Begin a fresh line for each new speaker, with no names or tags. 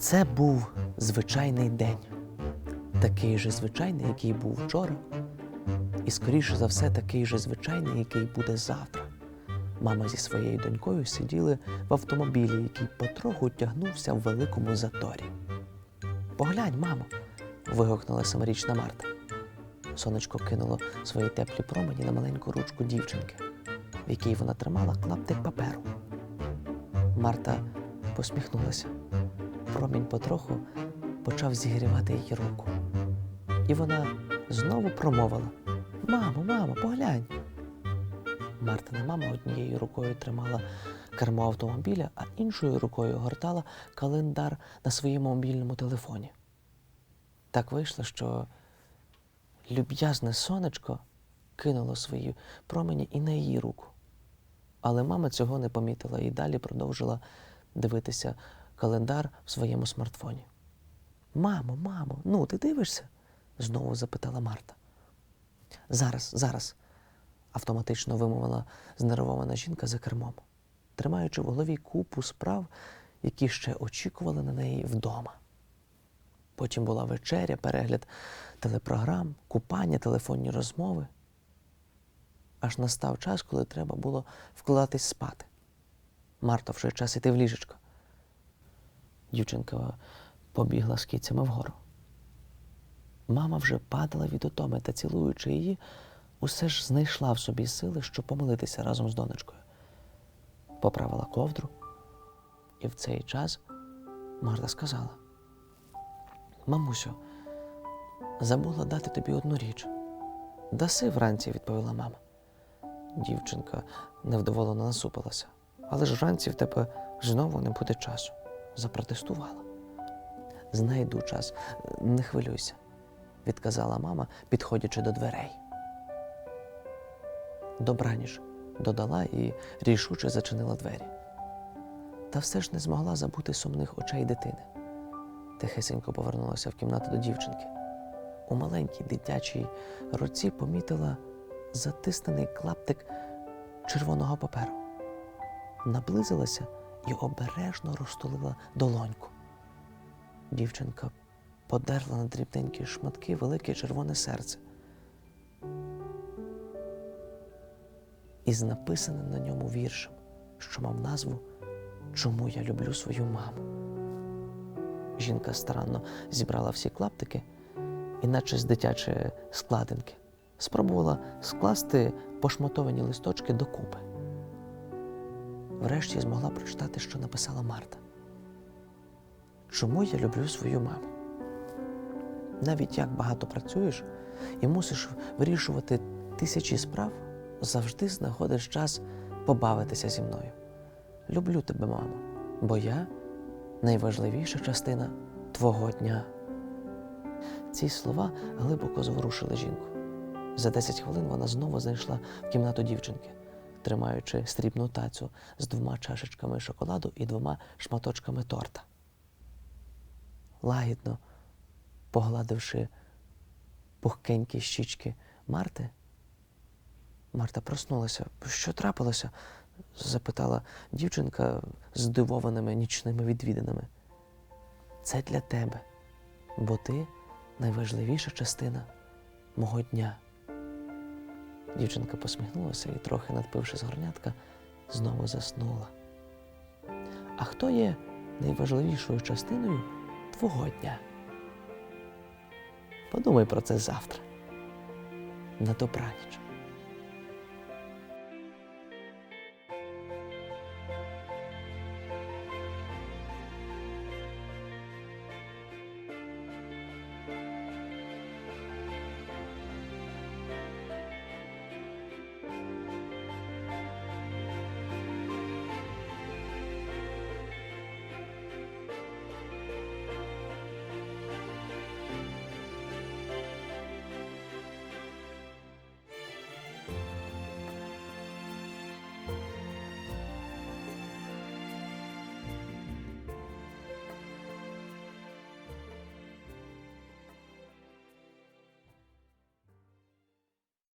Це був звичайний день, такий же звичайний, який був вчора, і скоріше за все, такий же звичайний, який буде завтра. Мама зі своєю донькою сиділи в автомобілі, який потроху тягнувся в великому заторі. Поглянь, мамо. вигукнула семирічна Марта. Сонечко кинуло свої теплі промені на маленьку ручку дівчинки, в якій вона тримала клаптик паперу. Марта посміхнулася. Промінь потроху почав зігрівати її руку. І вона знову промовила: Мамо, мамо, поглянь. Мартина мама однією рукою тримала кермо автомобіля, а іншою рукою гортала календар на своєму мобільному телефоні. Так вийшло, що люб'язне сонечко кинуло свої промені і на її руку. Але мама цього не помітила і далі продовжила дивитися календар в своєму смартфоні. Мамо, мамо, ну ти дивишся? знову запитала Марта. Зараз, зараз, автоматично вимовила знервована жінка за кермом, тримаючи в голові купу справ, які ще очікували на неї вдома. Потім була вечеря, перегляд телепрограм, купання, телефонні розмови. Аж настав час, коли треба було вкладатись спати. Марто, вже час іти в ліжечко. Дівчинка побігла з кицями вгору. Мама вже падала від утоми та, цілуючи її, усе ж знайшла в собі сили, щоб помолитися разом з донечкою. Поправила ковдру, і в цей час Марта сказала: Мамусю, забула дати тобі одну річ. Даси вранці, відповіла мама. Дівчинка невдоволено насупилася. Але ж вранці в тебе знову не буде часу. Запротестувала. Знайду час, не хвилюйся, відказала мама, підходячи до дверей. Добраніч, додала і рішуче зачинила двері. Та все ж не змогла забути сумних очей дитини. Тихесенько повернулася в кімнату до дівчинки. У маленькій дитячій руці помітила затиснений клаптик червоного паперу. Наблизилася і обережно розтулила долоньку. Дівчинка подерла на дрібненькі шматки велике червоне серце. Із написаним на ньому віршем, що мав назву Чому я люблю свою маму. Жінка старанно зібрала всі клаптики, іначе з дитячої складинки, спробувала скласти пошматовані листочки докупи. Врешті змогла прочитати, що написала Марта. Чому я люблю свою маму? Навіть як багато працюєш і мусиш вирішувати тисячі справ, завжди знаходиш час побавитися зі мною. Люблю тебе, мамо, бо я найважливіша частина твого дня. Ці слова глибоко зворушили жінку. За 10 хвилин вона знову зайшла в кімнату дівчинки, тримаючи срібну тацю з двома чашечками шоколаду і двома шматочками торта. Лагідно погладивши пухкенькі щічки Марти, Марта проснулася. Що трапилося? запитала дівчинка здивованими нічними відвідинами. Це для тебе, бо ти найважливіша частина мого дня. Дівчинка посміхнулася і, трохи надпивши з горнятка, знову заснула. А хто є найважливішою частиною твого дня? Подумай про це завтра. На добраніч.